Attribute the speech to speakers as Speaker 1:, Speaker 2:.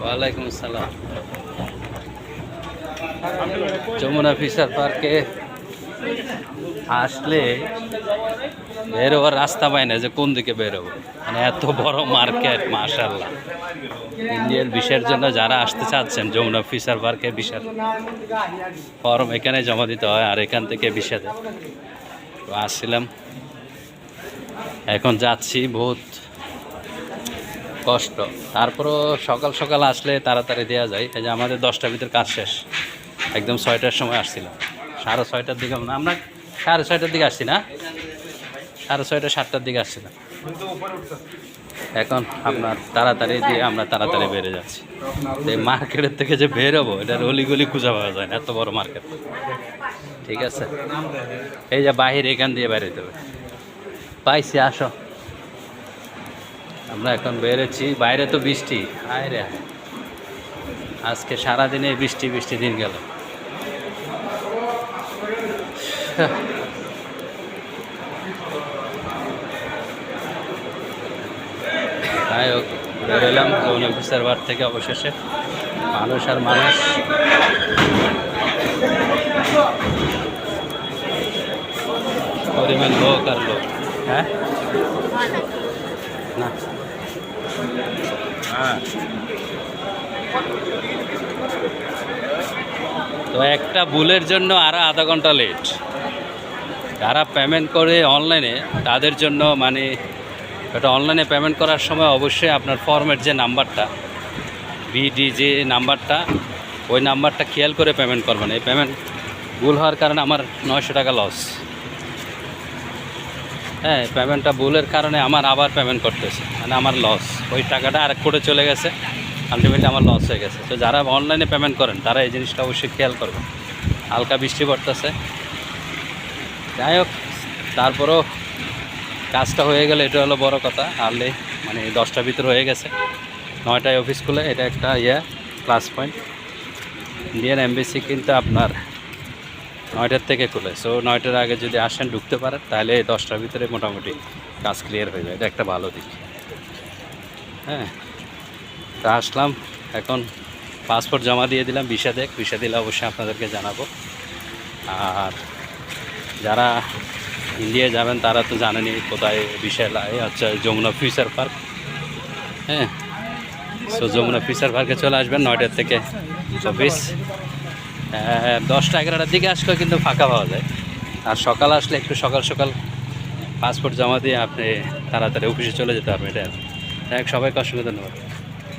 Speaker 1: ওয়ালাইকুম আসসালাম। যমুনা ফিশার পার্কে আসলে বেরোবার রাস্তা পাই না যে কোন দিকে বেরোবো। মানে এত বড় মার্কেট মাশাল্লাহ ইন্ডিয়ার বিষয়ের জন্য যারা আসতে চাচ্ছেন, যমুনা ফিশার পার্কে বিশাল ফর্ম এখানে জমা দিতে হয় আর এখান থেকে বিষা তো আসছিলাম এখন যাচ্ছি, বহুত কষ্ট। তারপরও সকাল সকাল আসলে তাড়াতাড়ি দেওয়া যায়। এই যে আমাদের দশটার ভিতর কাজ শেষ। একদম ছয়টার সময় আসছিলাম। সাড়ে ছয়টার দিকে আমরা সাড়ে ছয়টার দিকে আসছি না? সাড়ে ছয়টা, সাতটার দিকে আসছিলাম। এখন আপনার তাড়াতাড়ি দিয়ে আমরা তাড়াতাড়ি বেড়ে যাচ্ছি। এই মার্কেটের থেকে যে বেরোবো এটার অলিগলি খুঁজে পাওয়া যায় না, এত বড় মার্কেট। ঠিক আছে? এই যে বাহির এখান দিয়ে বেরোতে হবে। পাইছি, আসো। আমরা এখন বেরোচ্ছি। বাইরে তো বৃষ্টি। আয় রে। আজকে সারাদিনে বৃষ্টি বৃষ্টি, দিন গেল। যাই হোক, বেরোলাম লোন অফিসার বার থেকে অবশেষে। মানুষ আর মানুষ। পরিমাণ লোক আর লোক। হ্যাঁ? না। হ্যাঁ। তো একটা বুলের জন্য আরও আধা ঘণ্টা লেট যারা পেমেন্ট করে অনলাইনে তাদের জন্য মানে এটা অনলাইনে পেমেন্ট করার সময় অবশ্যই আপনার ফর্মের যে নাম্বারটা বিডি যে নাম্বারটা ওই নাম্বারটা খেয়াল করে পেমেন্ট করবেন। এই পেমেন্ট ভুল হওয়ার কারণে আমার নয়শো টাকা লস হ্যাঁ পেমেন্টটা ভুলের কারণে আমার আবার পেমেন্ট করতেছে। মানে আমার লস ওই টাকাটা আরেক করে চলে গেছে। আলটিমেটলি আমার লস হয়ে গেছে। তো যারা অনলাইনে পেমেন্ট করেন, তারা এই জিনিসটা অবশ্যই খেয়াল করবেন। হালকা বৃষ্টি পড়তেছে। যাই হোক, তারপরেও কাজটা হয়ে গেলে এটা হলো বড় কথা। আর্লি মানে দশটার ভিতরে হয়ে গেছে। নয়টায় অফিস খুলে, এটা একটা ইয়ে ক্লাস পয়েন্ট ইন্ডিয়ান এমবিসি কিন্তু আপনার নয়টার থেকে খুলে। সো নয়টার আগে যদি আসেন ঢুকতে পারেন, তাহলে দশটার ভিতরে মোটামুটি কাজ ক্লিয়ার হয়ে যায়। এটা একটা ভালো দিক। হ্যাঁ। তা আসলাম, এখন পাসপোর্ট জমা দিয়ে দিলাম ভিসা দেখ। ভিসা দিলে অবশ্যই আপনাদেরকে জানাব। আর যারা ইন্ডিয়া যাবেন, তারা তো জানেনই কোথায় বিশাল এই হচ্ছে যমুনা ফিউচার পার্ক হ্যাঁ। সো যমুনা ফিউচার পার্কে চলে আসবেন নয়টার থেকে। চব্বিশ। দশটা এগারোটার দিকে আসলে কিন্তু ফাঁকা পাওয়া যায়। আর সকাল আসলে একটু সকাল সকাল পাসপোর্ট জমা দিয়ে আপনি তাড়াতাড়ি অফিসে চলে যেতে পারবেন এটা হোক, সবাইকে অসংখ্য ধন্যবাদ।